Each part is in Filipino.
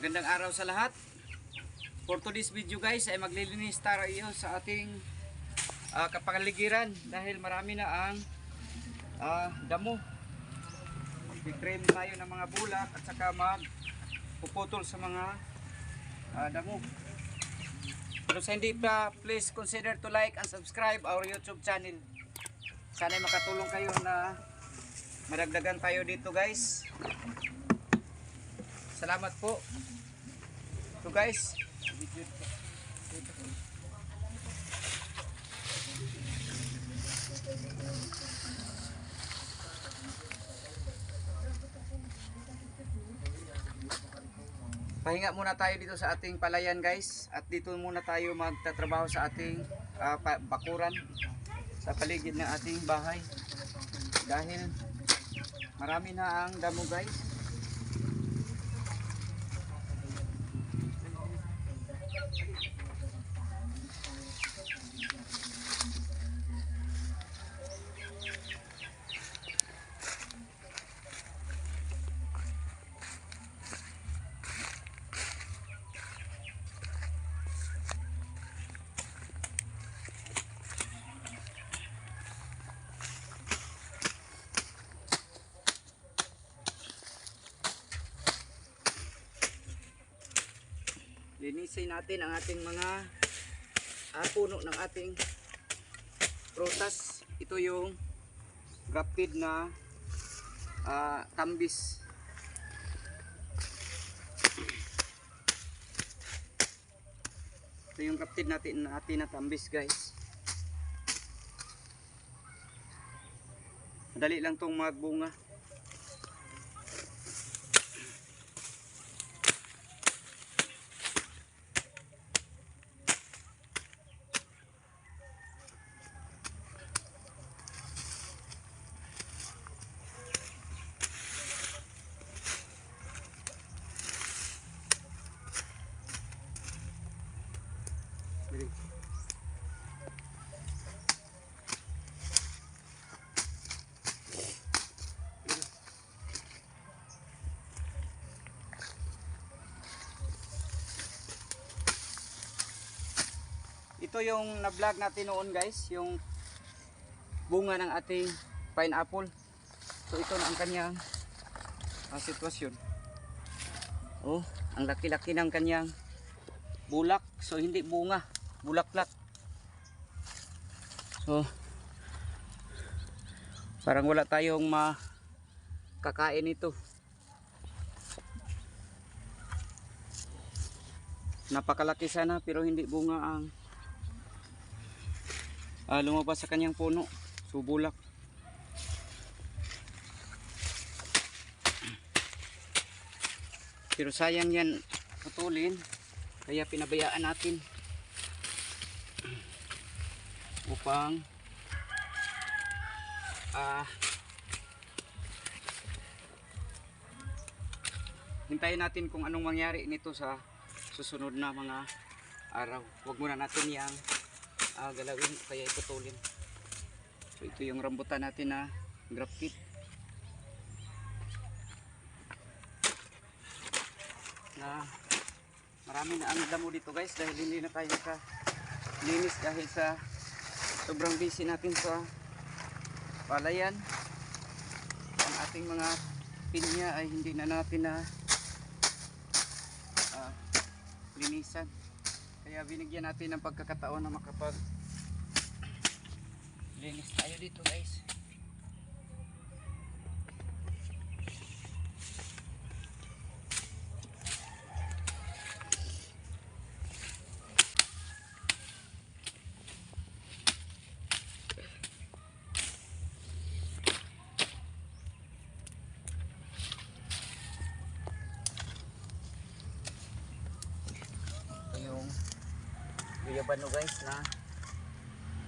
Magandang araw sa lahat. For today's video guys ay maglilinis tayo sa ating uh, kapaligiran dahil marami na ang ah, damo. Mag-trim tayo ng mga bulak at saka mag puputol sa mga ah, damo. Pero sa hindi pa, please consider to like and subscribe our YouTube channel. Sana makatulong kayo na madagdagan tayo dito guys. Salamat po. So guys, Pahinga muna tayo dito sa ating palayan guys. At dito muna tayo magtatrabaho sa ating pa- bakuran. Sa paligid ng ating bahay. Dahil marami na ang damo guys linisin natin ang ating mga ah, puno ng ating prutas. Ito yung grafted na ah, tambis ito yung grafted natin natin na tambis guys. Madali lang tong magbunga Ito yung na-vlog natin noon guys, yung bunga ng ating pineapple. So ito na ang kanyang ah, sitwasyon. Oh, ang laki-laki ng kanyang bulak. So hindi bunga, bulaklak. So parang wala tayong makakain ito. Napakalaki sana pero hindi bunga ang ah, lumabas sa kanyang puno. So bulak. Pero sayang yan putulin. Kaya pinabayaan natin upang ah hintayin natin kung anong mangyari nito sa susunod na mga araw. Huwag muna natin yang ah, galawin kaya iputulin. So ito yung rambutan natin na grafted. Na marami na ang damo dito guys dahil hindi na tayo naka linis dahil sa sobrang busy natin sa palayan ang ating mga pinya ay hindi na natin na ah, linisan kaya binigyan natin ng pagkakataon na makapag linis tayo dito guys Ito yung guyabano guys na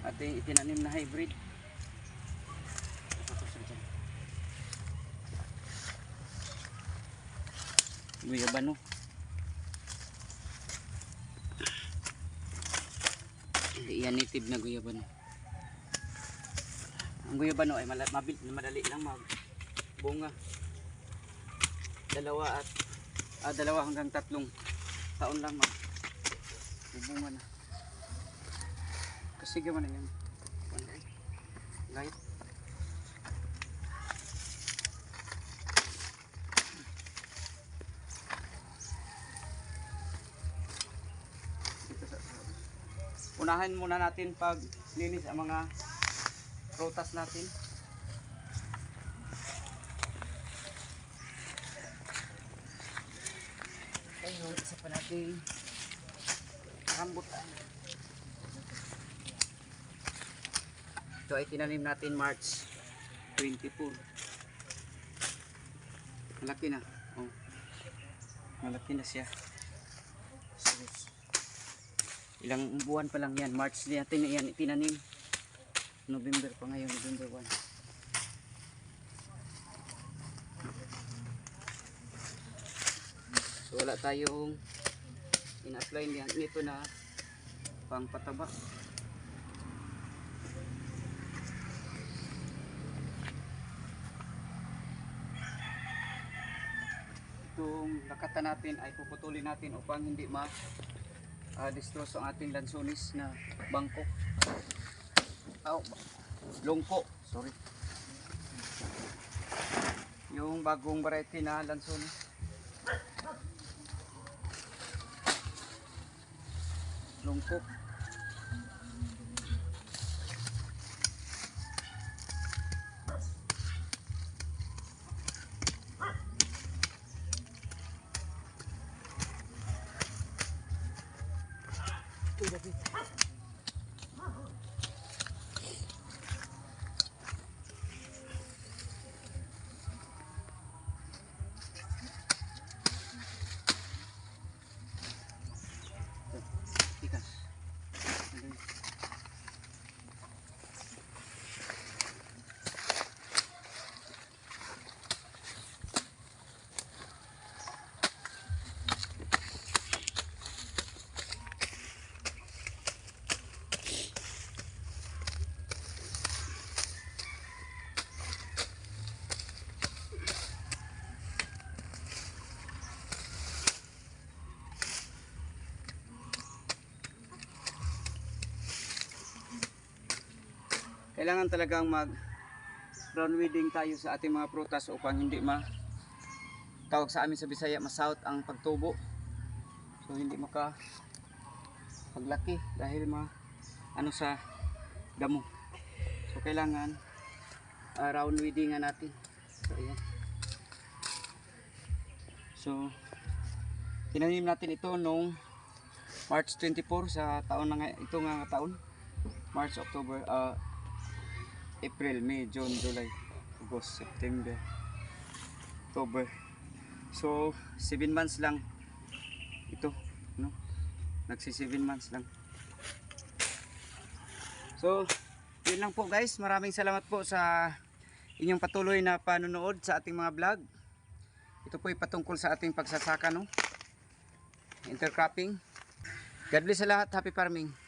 ating itinanim na hybrid. Guyabano. Hindi yan native na guyabano. Ang guyabano ay mabil- madali lang mag bunga. Dalawa at ah, dalawa hanggang tatlong taon lang mag bubunga na. Kasi gaman na yan. Light. Unahin muna natin pag linis ang mga prutas natin. Ayun, isa pa natin rambutan. Ito ay tinanim natin March 24. Malaki na. Oh. Malaki na siya. Ilang buwan pa lang yan. March natin yan itinanim. November pa ngayon, November 1. So wala tayong ina-apply niyan nito na pangpataba. Itong lakata natin ay puputulin natin upang hindi ma uh, destroso ang ating lansonis na bangko. Oh, lungko, sorry. Yung bagong variety na lansonis. lungkok. Kailangan talagang mag ground weeding tayo sa ating mga prutas upang hindi ma tawag sa amin sa Bisaya masout ang pagtubo. So hindi maka paglaki dahil ma ano sa damo. So kailangan uh, round weeding natin. So ayan. So tinanim natin ito nung March 24 sa taon na nga, ito nga taon. March, October, ah April, May, June, July, August, September, October. So, 7 months lang ito, no? Nagsi 7 months lang. So, yun lang po guys. Maraming salamat po sa inyong patuloy na panonood sa ating mga vlog. Ito po ay patungkol sa ating pagsasaka, no? Intercropping. God bless sa lahat. Happy farming.